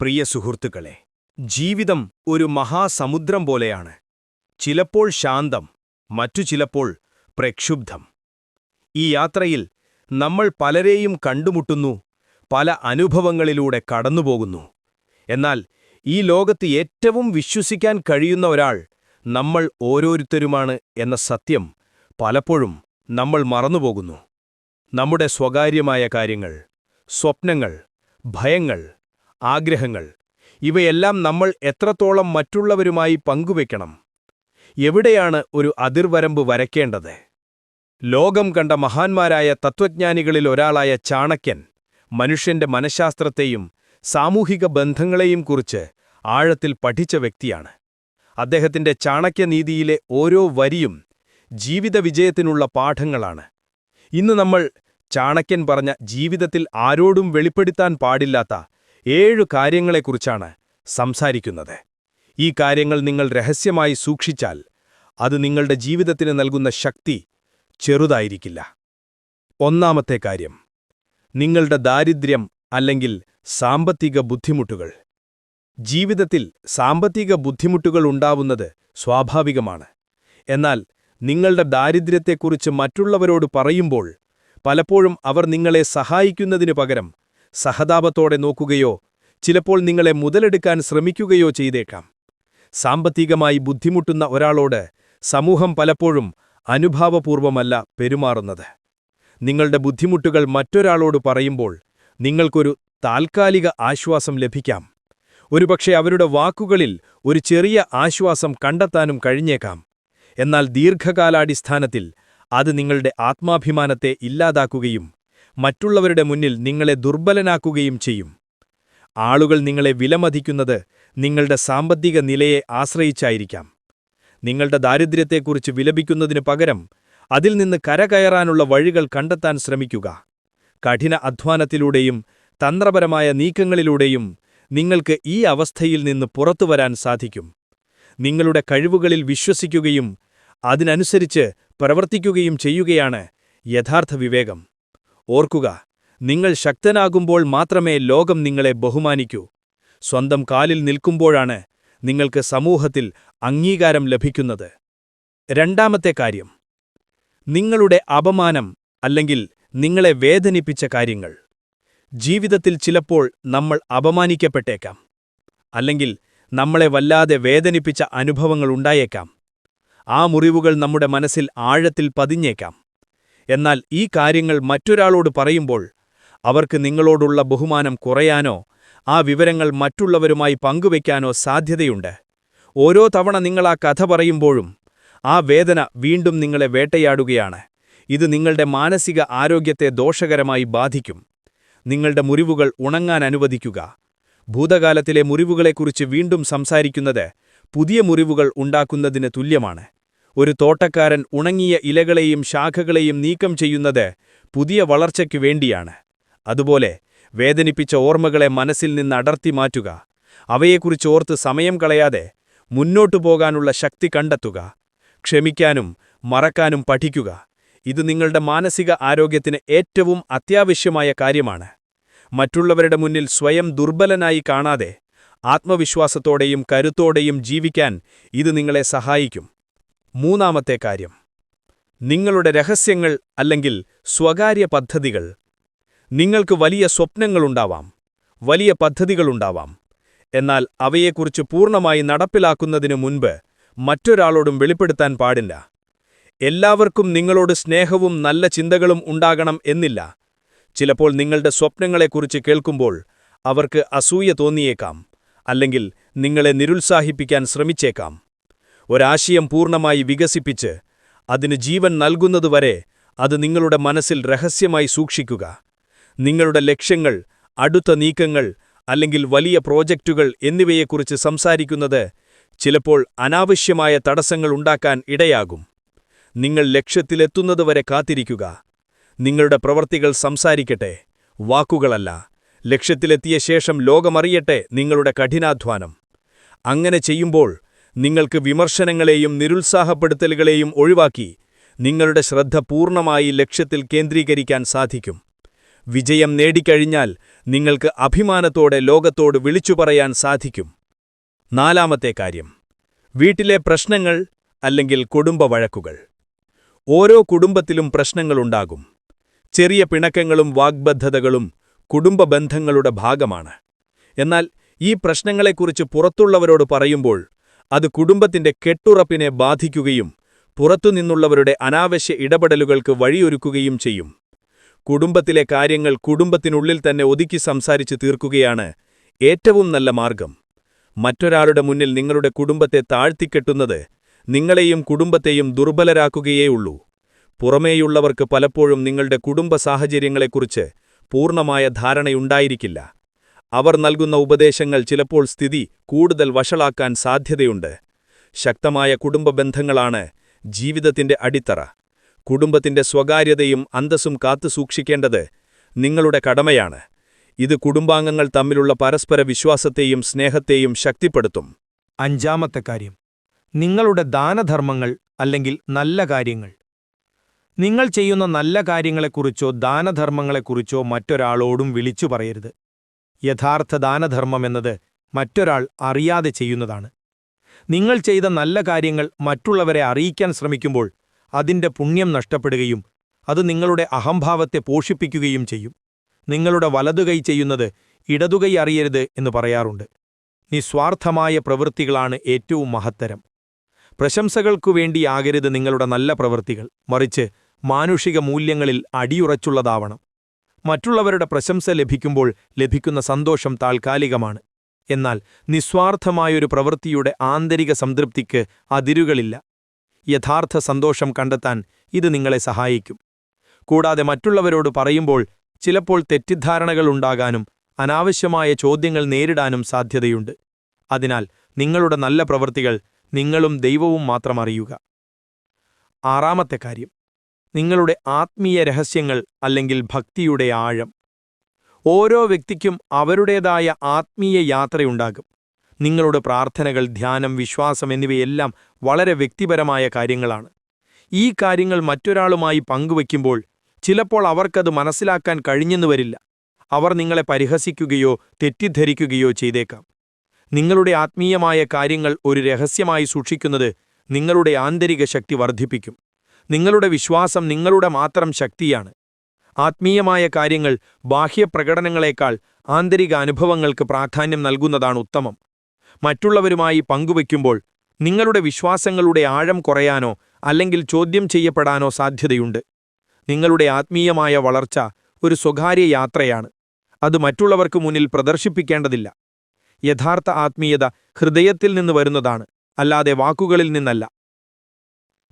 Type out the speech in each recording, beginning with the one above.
പ്രിയ സുഹൃത്തുക്കളെ ജീവിതം ഒരു മഹാസമുദ്രം പോലെയാണ്. ചിലപ്പോൾ ശാന്തം മറ്റു ചിലപ്പോൾ പ്രക്ഷുബ്ധം. ഈ യാത്രയിൽ നമ്മൾ പലരെയും കണ്ടുമുട്ടുന്നു പല അനുഭവങ്ങളിലൂടെ കടന്നുപോകുന്നു. എന്നാൽ ഈ ലോകത്ത് ഏറ്റവും വിശ്വസിക്കാൻ കഴിയുന്ന ഒരാൾ നമ്മൾ ഓരോരുത്തരുമാണ് എന്ന സത്യം പലപ്പോഴും നമ്മൾ മറന്നുപോകുന്നു. നമ്മുടെ സ്വകാര്യമായ കാര്യങ്ങൾ സ്വപ്നങ്ങൾ ഭയങ്ങൾ ആഗ്രഹങ്ങൾ. ഇവയെല്ലാം നമ്മൾ എത്രത്തോളം മറ്റുള്ളവരുമായി പങ്കുവെക്കണം? എവിടെയാണ് ഒരു അതിർവരമ്പ് വരയ്ക്കേണ്ടത്? ലോകം കണ്ട മഹാന്മാരായ തത്വജ്ഞാനികളിൽ ഒരാളായ ചാണക്യൻ മനുഷ്യന്റെ മനഃശാസ്ത്രത്തെയും സാമൂഹിക ബന്ധങ്ങളെയും കുറിച്ച് ആഴത്തിൽ പഠിച്ച വ്യക്തിയാണ്. അദ്ദേഹത്തിന്റെ ചാണക്യനീതിയിലെ ഓരോ വരിയും ജീവിത വിജയത്തിനുള്ള പാഠങ്ങളാണ്. ഇന്ന് നമ്മൾ ചാണക്യൻ പറഞ്ഞ ജീവിതത്തിൽ ആരോടും വെളിപ്പെടുത്താൻ പാടില്ലാത്ത ഏഴു കാര്യങ്ങളെക്കുറിച്ചാണ് സംസാരിക്കുന്നത്. ഈ കാര്യങ്ങൾ നിങ്ങൾ രഹസ്യമായി സൂക്ഷിച്ചാൽ അത് നിങ്ങളുടെ ജീവിതത്തിന് നൽകുന്ന ശക്തി ചെറുതായിരിക്കില്ല. ഒന്നാമത്തെ കാര്യം നിങ്ങളുടെ ദാരിദ്ര്യം അല്ലെങ്കിൽ സാമ്പത്തിക ബുദ്ധിമുട്ടുകൾ. ജീവിതത്തിൽ സാമ്പത്തിക ബുദ്ധിമുട്ടുകൾ ഉണ്ടാവുന്നത് സ്വാഭാവികമാണ്. എന്നാൽ നിങ്ങളുടെ ദാരിദ്ര്യത്തെക്കുറിച്ച് മറ്റുള്ളവരോട് പറയുമ്പോൾ പലപ്പോഴും അവർ നിങ്ങളെ സഹായിക്കുന്നതിനു പകരം സഹതാപത്തോടെ നോക്കുകയോ ചിലപ്പോൾ നിങ്ങളെ മുതലെടുക്കാൻ ശ്രമിക്കുകയോ ചെയ്തേക്കാം. സാമ്പത്തികമായി ബുദ്ധിമുട്ടുന്ന ഒരാളോട് സമൂഹം പലപ്പോഴും അനുഭാവപൂർവമല്ല പെരുമാറുന്നത്. നിങ്ങളുടെ ബുദ്ധിമുട്ടുകൾ മറ്റൊരാളോട് പറയുമ്പോൾ നിങ്ങൾക്കൊരു താൽക്കാലിക ആശ്വാസം ലഭിക്കാം. ഒരുപക്ഷെ അവരുടെ വാക്കുകളിൽ ഒരു ചെറിയ ആശ്വാസം കണ്ടെത്താനും കഴിഞ്ഞേക്കാം. എന്നാൽ ദീർഘകാലാടിസ്ഥാനത്തിൽ അത് നിങ്ങളുടെ ആത്മാഭിമാനത്തെ ഇല്ലാതാക്കുകയും മറ്റുള്ളവരുടെ മുന്നിൽ നിങ്ങളെ ദുർബലനാക്കുകയും ചെയ്യും. ആളുകൾ നിങ്ങളെ വിലമതിക്കുന്നത് നിങ്ങളുടെ സാമ്പത്തിക നിലയെ ആശ്രയിച്ചായിരിക്കാം. നിങ്ങളുടെ ദാരിദ്ര്യത്തെക്കുറിച്ച് വിലപിക്കുന്നതിനു പകരം അതിൽ നിന്ന് കരകയറാനുള്ള വഴികൾ കണ്ടെത്താൻ ശ്രമിക്കുക. കഠിന അധ്വാനത്തിലൂടെയും തന്ത്രപരമായ നീക്കങ്ങളിലൂടെയും നിങ്ങൾക്ക് ഈ അവസ്ഥയിൽ നിന്ന് പുറത്തുവരാൻ സാധിക്കും. നിങ്ങളുടെ കഴിവുകളിൽ വിശ്വസിക്കുകയും അതിനനുസരിച്ച് പ്രവർത്തിക്കുകയും ചെയ്യുകയാണ് യഥാർത്ഥ വിവേകം. ഓർക്കുക നിങ്ങൾ ശക്തനാകുമ്പോൾ മാത്രമേ ലോകം നിങ്ങളെ ബഹുമാനിക്കൂ. സ്വന്തം കാലിൽ നിൽക്കുമ്പോഴാണ് നിങ്ങൾക്ക് സമൂഹത്തിൽ അംഗീകാരം ലഭിക്കുന്നത്. രണ്ടാമത്തെ കാര്യം നിങ്ങളുടെ അപമാനം അല്ലെങ്കിൽ നിങ്ങളെ വേദനിപ്പിച്ച കാര്യങ്ങൾ. ജീവിതത്തിൽ ചിലപ്പോൾ നമ്മൾ അപമാനിക്കപ്പെട്ടേക്കാം അല്ലെങ്കിൽ നമ്മളെ വല്ലാതെ വേദനിപ്പിച്ച അനുഭവങ്ങൾ അനുഭവങ്ങളുണ്ടായേക്കാം ആ മുറിവുകൾ നമ്മുടെ മനസ്സിൽ ആഴത്തിൽ പതിഞ്ഞേക്കാം. എന്നാൽ ഈ കാര്യങ്ങൾ മറ്റൊരാളോട് പറയുമ്പോൾ അവർക്ക് നിങ്ങളോടുള്ള ബഹുമാനം കുറയാനോ ആ വിവരങ്ങൾ മറ്റുള്ളവരുമായി പങ്കുവയ്ക്കാനോ സാധ്യതയുണ്ട്. ഓരോ തവണ നിങ്ങൾ ആ കഥ പറയുമ്പോഴും ആ വേദന വീണ്ടും നിങ്ങളെ വേട്ടയാടുകയാണ്. ഇത് നിങ്ങളുടെ മാനസിക ആരോഗ്യത്തെ ദോഷകരമായി ബാധിക്കും. നിങ്ങളുടെ മുറിവുകൾ ഉണങ്ങാൻ അനുവദിക്കുക. ഭൂതകാലത്തിലെ മുറിവുകളെക്കുറിച്ച് വീണ്ടും സംസാരിക്കുന്നത് പുതിയ മുറിവുകൾ ഉണ്ടാക്കുന്നതിന് തുല്യമാണ്. ഒരു തോട്ടക്കാരൻ ഉണങ്ങിയ ഇലകളെയും ശാഖകളെയും നീക്കം ചെയ്യുന്നത് പുതിയ വളർച്ചയ്ക്കു വേണ്ടിയാണ്. അതുപോലെ വേദനിപ്പിച്ച ഓർമ്മകളെ മനസ്സിൽ നിന്ന് അടർത്തി മാറ്റുക. അവയെക്കുറിച്ച് ഓർത്ത് സമയം കളയാതെ മുന്നോട്ടു പോകാനുള്ള ശക്തി കണ്ടെത്തുക. ക്ഷമിക്കാനും മറക്കാനും പഠിക്കുക. ഇത് നിങ്ങളുടെ മാനസിക ആരോഗ്യത്തിന് ഏറ്റവും അത്യാവശ്യമായ കാര്യമാണ്. മറ്റുള്ളവരുടെ മുന്നിൽ സ്വയം ദുർബലനായി കാണാതെ ആത്മവിശ്വാസത്തോടെയും കരുത്തോടെയും ജീവിക്കാൻ ഇത് നിങ്ങളെ സഹായിക്കും. മൂന്നാമത്തെ കാര്യം. നിങ്ങളുടെ രഹസ്യങ്ങൾ അല്ലെങ്കിൽ സ്വകാര്യ പദ്ധതികൾ. നിങ്ങൾക്ക് വലിയ സ്വപ്നങ്ങളുണ്ടാവാം. വലിയ പദ്ധതികളുണ്ടാവാം. എന്നാൽ അവയെക്കുറിച്ച് പൂർണമായി നടപ്പിലാക്കുന്നതിനു മുൻപ് മറ്റൊരാളോടും വെളിപ്പെടുത്താൻ പാടില്ല. എല്ലാവർക്കും നിങ്ങളോട് സ്നേഹവും നല്ല ചിന്തകളും ഉണ്ടാകണം എന്നില്ല. ചിലപ്പോൾ നിങ്ങളുടെ സ്വപ്നങ്ങളെക്കുറിച്ച് കേൾക്കുമ്പോൾ അവർക്ക് അസൂയ തോന്നിയേക്കാം. അല്ലെങ്കിൽ നിങ്ങളെ നിരുത്സാഹിപ്പിക്കാൻ ശ്രമിച്ചേക്കാം. ഒരാശയം പൂർണമായി വികസിപ്പിച്ച് അതിന് ജീവൻ നൽകുന്നതുവരെ അത് നിങ്ങളുടെ മനസ്സിൽ രഹസ്യമായി സൂക്ഷിക്കുക. നിങ്ങളുടെ ലക്ഷ്യങ്ങൾ അടുത്ത നീക്കങ്ങൾ അല്ലെങ്കിൽ വലിയ പ്രോജക്റ്റുകൾ എന്നിവയെക്കുറിച്ച് സംസാരിക്കുന്നത് ചിലപ്പോൾ അനാവശ്യമായ തടസ്സങ്ങൾ ഉണ്ടാക്കാൻ ഇടയാകും. നിങ്ങൾ ലക്ഷ്യത്തിലെത്തുന്നതുവരെ കാത്തിരിക്കുക. നിങ്ങളുടെ പ്രവർത്തികൾ സംസാരിക്കട്ടെ. വാക്കുകളല്ല. ലക്ഷ്യത്തിലെത്തിയ ശേഷം ലോകമറിയട്ടെ നിങ്ങളുടെ കഠിനാധ്വാനം. അങ്ങനെ ചെയ്യുമ്പോൾ നിങ്ങൾക്ക് വിമർശനങ്ങളെയും നിരുത്സാഹപ്പെടുത്തലുകളെയും ഒഴിവാക്കി നിങ്ങളുടെ ശ്രദ്ധ പൂർണമായി ലക്ഷ്യത്തിൽ കേന്ദ്രീകരിക്കാൻ സാധിക്കും. വിജയം നേടിക്കഴിഞ്ഞാൽ നിങ്ങൾക്ക് അഭിമാനത്തോടെ ലോകത്തോട് വിളിച്ചു പറയാൻ സാധിക്കും. നാലാമത്തെ കാര്യം. വീട്ടിലെ പ്രശ്നങ്ങൾ അല്ലെങ്കിൽ കുടുംബ വഴക്കുകൾ. ഓരോ കുടുംബത്തിലും പ്രശ്നങ്ങളുണ്ടാകും ചെറിയ പിണക്കങ്ങളും വാഗ്ബദ്ധതകളും കുടുംബ ബന്ധങ്ങളുടെ ഭാഗമാണ്. എന്നാൽ ഈ പ്രശ്നങ്ങളെക്കുറിച്ച് പുറത്തുള്ളവരോട് പറയുമ്പോൾ അത് കുടുംബത്തിന്റെ കെട്ടുറപ്പിനെ ബാധിക്കുകയും പുറത്തുനിന്നുള്ളവരുടെ അനാവശ്യ ഇടപെടലുകൾക്ക് വഴിയൊരുക്കുകയും ചെയ്യും. കുടുംബത്തിലെ കാര്യങ്ങൾ കുടുംബത്തിനുള്ളിൽ തന്നെ ഒതുക്കി സംസാരിച്ച് തീർക്കുകയാണ് ഏറ്റവും നല്ല മാർഗം. മറ്റൊരാളുടെ മുന്നിൽ നിങ്ങളുടെ കുടുംബത്തെ താഴ്ത്തിക്കെട്ടുന്നത് നിങ്ങളെയും കുടുംബത്തെയും ദുർബലരാക്കുകയേയുള്ളൂ. പുറമേയുള്ളവർക്ക് പലപ്പോഴും നിങ്ങളുടെ കുടുംബ സാഹചര്യങ്ങളെക്കുറിച്ച് പൂർണമായ ധാരണയുണ്ടായിരിക്കില്ല. അവർ നൽകുന്ന ഉപദേശങ്ങൾ ചിലപ്പോൾ സ്ഥിതി കൂടുതൽ വഷളാക്കാൻ സാധ്യതയുണ്ട്. ശക്തമായ കുടുംബ ബന്ധങ്ങളാണ് ജീവിതത്തിന്റെ അടിത്തറ. കുടുംബത്തിന്റെ സ്വകാര്യതയും അന്തസ്സും കാത്തുസൂക്ഷിക്കേണ്ടത് നിങ്ങളുടെ കടമയാണ്. ഇത് കുടുംബാംഗങ്ങൾ തമ്മിലുള്ള പരസ്പര വിശ്വാസത്തെയും സ്നേഹത്തെയും ശക്തിപ്പെടുത്തും. അഞ്ചാമത്തെ കാര്യം. നിങ്ങളുടെ ദാനധർമ്മങ്ങൾ അല്ലെങ്കിൽ നല്ല കാര്യങ്ങൾ. നിങ്ങൾ ചെയ്യുന്ന നല്ല കാര്യങ്ങളെക്കുറിച്ചോ ദാനധർമ്മങ്ങളെക്കുറിച്ചോ മറ്റൊരാളോടും വിളിച്ചു പറയരുത്. യഥാർത്ഥ ദാനധർമ്മം എന്നത് മറ്റൊരാൾ അറിയാതെ ചെയ്യുന്നതാണ്. നിങ്ങൾ ചെയ്ത നല്ല കാര്യങ്ങൾ മറ്റുള്ളവരെ അറിയിക്കാൻ ശ്രമിക്കുമ്പോൾ അതിന്റെ പുണ്യം നഷ്ടപ്പെടുകയും അത് നിങ്ങളുടെ അഹംഭാവത്തെ പോഷിപ്പിക്കുകയും ചെയ്യും. നിങ്ങളുടെ വലതുകൈ ചെയ്യുന്നത് ഇടതുകൈ അറിയരുത് എന്ന് പറയാറുണ്ട്. നിസ്വാർത്ഥമായ പ്രവൃത്തികളാണ് ഏറ്റവും മഹത്തരം. പ്രശംസകൾക്കു വേണ്ടിയാകരുത് നിങ്ങളുടെ നല്ല പ്രവൃത്തികൾ. മറിച്ച് മാനുഷിക മൂല്യങ്ങളിൽ അടിയുറച്ചുള്ളതാവണം. മറ്റുള്ളവരുടെ പ്രശംസ ലഭിക്കുമ്പോൾ ലഭിക്കുന്ന സന്തോഷം താൽക്കാലികമാണ്. എന്നാൽ നിസ്വാർത്ഥമായൊരു പ്രവൃത്തിയുടെ ആന്തരിക സംതൃപ്തിക്ക് അതിരുകളില്ല. യഥാർത്ഥ സന്തോഷം കണ്ടെത്താൻ ഇത് നിങ്ങളെ സഹായിക്കും. കൂടാതെ മറ്റുള്ളവരോട് പറയുമ്പോൾ ചിലപ്പോൾ തെറ്റിദ്ധാരണകൾ ഉണ്ടാകാനും അനാവശ്യമായ ചോദ്യങ്ങൾ നേരിടാനും സാധ്യതയുണ്ട്. അതിനാൽ നിങ്ങളുടെ നല്ല പ്രവൃത്തികൾ നിങ്ങളും ദൈവവും മാത്രം അറിയുക. ആറാമത്തെ കാര്യം. നിങ്ങളുടെ ആത്മീയ രഹസ്യങ്ങൾ അല്ലെങ്കിൽ ഭക്തിയുടെ ആഴം. ഓരോ വ്യക്തിക്കും അവരുടേതായ ആത്മീയ യാത്രയുണ്ടാകും. നിങ്ങളുടെ പ്രാർത്ഥനകൾ ധ്യാനം വിശ്വാസം എന്നിവയെല്ലാം വളരെ വ്യക്തിപരമായ കാര്യങ്ങളാണ്. ഈ കാര്യങ്ങൾ മറ്റൊരാളുമായി പങ്കുവയ്ക്കുമ്പോൾ ചിലപ്പോൾ അവർക്കത് മനസ്സിലാക്കാൻ കഴിഞ്ഞെന്നു വരില്ല. അവർ നിങ്ങളെ പരിഹസിക്കുകയോ തെറ്റിദ്ധരിക്കുകയോ ചെയ്തേക്കാം. നിങ്ങളുടെ ആത്മീയമായ കാര്യങ്ങൾ ഒരു രഹസ്യമായി സൂക്ഷിക്കുന്നത് നിങ്ങളുടെ ആന്തരിക ശക്തി വർദ്ധിപ്പിക്കും. നിങ്ങളുടെ വിശ്വാസം നിങ്ങളുടെ മാത്രം ശക്തിയാണ്. ആത്മീയമായ കാര്യങ്ങൾ ബാഹ്യപ്രകടനങ്ങളെക്കാൾ ആന്തരിക അനുഭവങ്ങൾക്ക് പ്രാധാന്യം നൽകുന്നതാണ് ഉത്തമം. മറ്റുള്ളവരുമായി പങ്കുവയ്ക്കുമ്പോൾ നിങ്ങളുടെ വിശ്വാസങ്ങളുടെ ആഴം കുറയാനോ അല്ലെങ്കിൽ ചോദ്യം ചെയ്യപ്പെടാനോ സാധ്യതയുണ്ട്. നിങ്ങളുടെ ആത്മീയമായ വളർച്ച ഒരു സ്വകാര്യ യാത്രയാണ്. അത് മറ്റുള്ളവർക്ക് മുന്നിൽ പ്രദർശിപ്പിക്കേണ്ടതില്ല. യഥാർത്ഥ ആത്മീയത ഹൃദയത്തിൽ നിന്ന് വരുന്നതാണ് അല്ലാതെ വാക്കുകളിൽ നിന്നല്ല.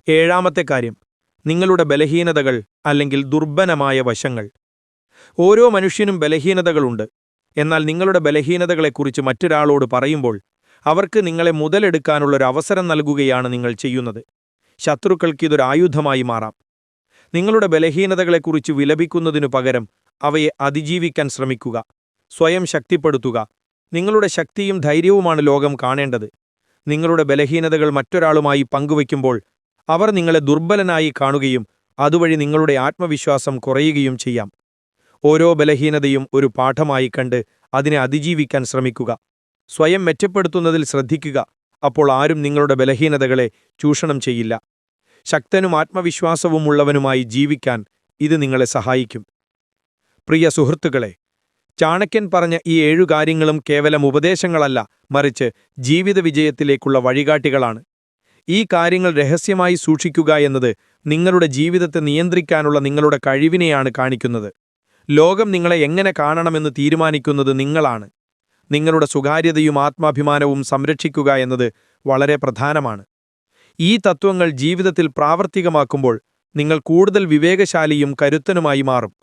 ഏഴാമത്തെ കാര്യം. നിങ്ങളുടെ ബലഹീനതകൾ അല്ലെങ്കിൽ ദുർബലമായ വശങ്ങൾ. ഓരോ മനുഷ്യനും ബലഹീനതകളുണ്ട്. എന്നാൽ നിങ്ങളുടെ ബലഹീനതകളെക്കുറിച്ച് മറ്റൊരാളോട് പറയുമ്പോൾ അവർക്ക് നിങ്ങളെ മുതലെടുക്കാനുള്ളൊരു അവസരം നൽകുകയാണ് നിങ്ങൾ ചെയ്യുന്നത്. ശത്രുക്കൾക്ക് ഇതൊരു ആയുധമായി മാറാം. നിങ്ങളുടെ ബലഹീനതകളെക്കുറിച്ച് വിലപിക്കുന്നതിനു പകരം അവയെ അതിജീവിക്കാൻ ശ്രമിക്കുക. സ്വയം ശക്തിപ്പെടുത്തുക. നിങ്ങളുടെ ശക്തിയും ധൈര്യവുമാണ് ലോകം കാണേണ്ടത്. നിങ്ങളുടെ ബലഹീനതകൾ മറ്റൊരാളുമായി പങ്കുവയ്ക്കുമ്പോൾ അവർ നിങ്ങളെ ദുർബലനായി കാണുകയും അതുവഴി നിങ്ങളുടെ ആത്മവിശ്വാസം കുറയുകയും ചെയ്യാം. ഓരോ ബലഹീനതയും ഒരു പാഠമായി കണ്ട് അതിനെ അതിജീവിക്കാൻ ശ്രമിക്കുക. സ്വയം മെച്ചപ്പെടുത്തുന്നതിൽ ശ്രദ്ധിക്കുക. അപ്പോൾ ആരും നിങ്ങളുടെ ബലഹീനതകളെ ചൂഷണം ചെയ്യില്ല. ശക്തനും ആത്മവിശ്വാസവുമുള്ളവനുമായി ജീവിക്കാൻ ഇത് നിങ്ങളെ സഹായിക്കും. പ്രിയ സുഹൃത്തുക്കളെ ചാണക്യൻ പറഞ്ഞ ഈ ഏഴു കാര്യങ്ങളും കേവലം ഉപദേശങ്ങളല്ല മറിച്ച് ജീവിത വിജയത്തിലേക്കുള്ള വഴികാട്ടികളാണ്. ഈ കാര്യങ്ങൾ രഹസ്യമായി സൂക്ഷിക്കുക എന്നത് നിങ്ങളുടെ ജീവിതത്തെ നിയന്ത്രിക്കാനുള്ള നിങ്ങളുടെ കഴിവിനെയാണ് കാണിക്കുന്നത്. ലോകം നിങ്ങളെ എങ്ങനെ കാണണമെന്ന് തീരുമാനിക്കുന്നത് നിങ്ങളാണ്. നിങ്ങളുടെ സ്വകാര്യതയും ആത്മാഭിമാനവും സംരക്ഷിക്കുക എന്നത് വളരെ പ്രധാനമാണ്. ഈ തത്വങ്ങൾ ജീവിതത്തിൽ പ്രാവർത്തികമാക്കുമ്പോൾ നിങ്ങൾ കൂടുതൽ വിവേകശാലിയും കരുത്തനുമായി മാറും.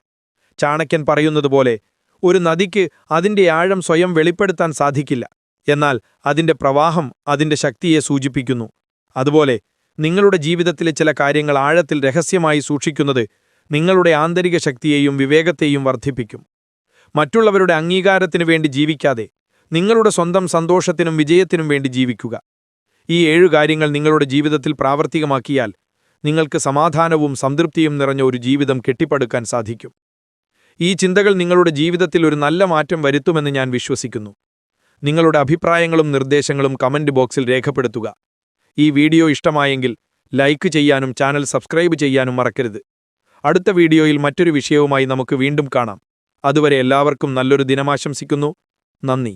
ചാണക്യൻ പറയുന്നതുപോലെ ഒരു നദിക്ക് അതിന്റെ ആഴം സ്വയം വെളിപ്പെടുത്താൻ സാധിക്കില്ല. എന്നാൽ അതിന്റെ പ്രവാഹം അതിന്റെ ശക്തിയെ സൂചിപ്പിക്കുന്നു. അതുപോലെ നിങ്ങളുടെ ജീവിതത്തിലെ ചില കാര്യങ്ങൾ ആഴത്തിൽ രഹസ്യമായി സൂക്ഷിക്കുന്നത് നിങ്ങളുടെ ആന്തരിക ശക്തിയെയും വിവേകത്തെയും വർദ്ധിപ്പിക്കും. മറ്റുള്ളവരുടെ അംഗീകാരത്തിനു വേണ്ടി ജീവിക്കാതെ നിങ്ങളുടെ സ്വന്തം സന്തോഷത്തിനും വിജയത്തിനും വേണ്ടി ജീവിക്കുക. ഈ ഏഴു കാര്യങ്ങൾ നിങ്ങളുടെ ജീവിതത്തിൽ പ്രാവർത്തികമാക്കിയാൽ നിങ്ങൾക്ക് സമാധാനവും സംതൃപ്തിയും നിറഞ്ഞ ഒരു ജീവിതം കെട്ടിപ്പടുക്കാൻ സാധിക്കും. ഈ ചിന്തകൾ നിങ്ങളുടെ ജീവിതത്തിൽ ഒരു നല്ല മാറ്റം വരുത്തുമെന്ന് ഞാൻ വിശ്വസിക്കുന്നു. നിങ്ങളുടെ അഭിപ്രായങ്ങളും നിർദ്ദേശങ്ങളും കമന്റ് ബോക്സിൽ രേഖപ്പെടുത്തുക. ഈ വീഡിയോ ഇഷ്ടമായെങ്കിൽ ലൈക്ക് ചെയ്യാനും ചാനൽ സബ്സ്ക്രൈബ് ചെയ്യാനും മറക്കരുത്. അടുത്ത വീഡിയോയിൽ മറ്റൊരു വിഷയവുമായി നമുക്ക് വീണ്ടും കാണാം. അതുവരെ എല്ലാവർക്കും നല്ലൊരു ദിനമാശംസിക്കുന്നു നന്ദി.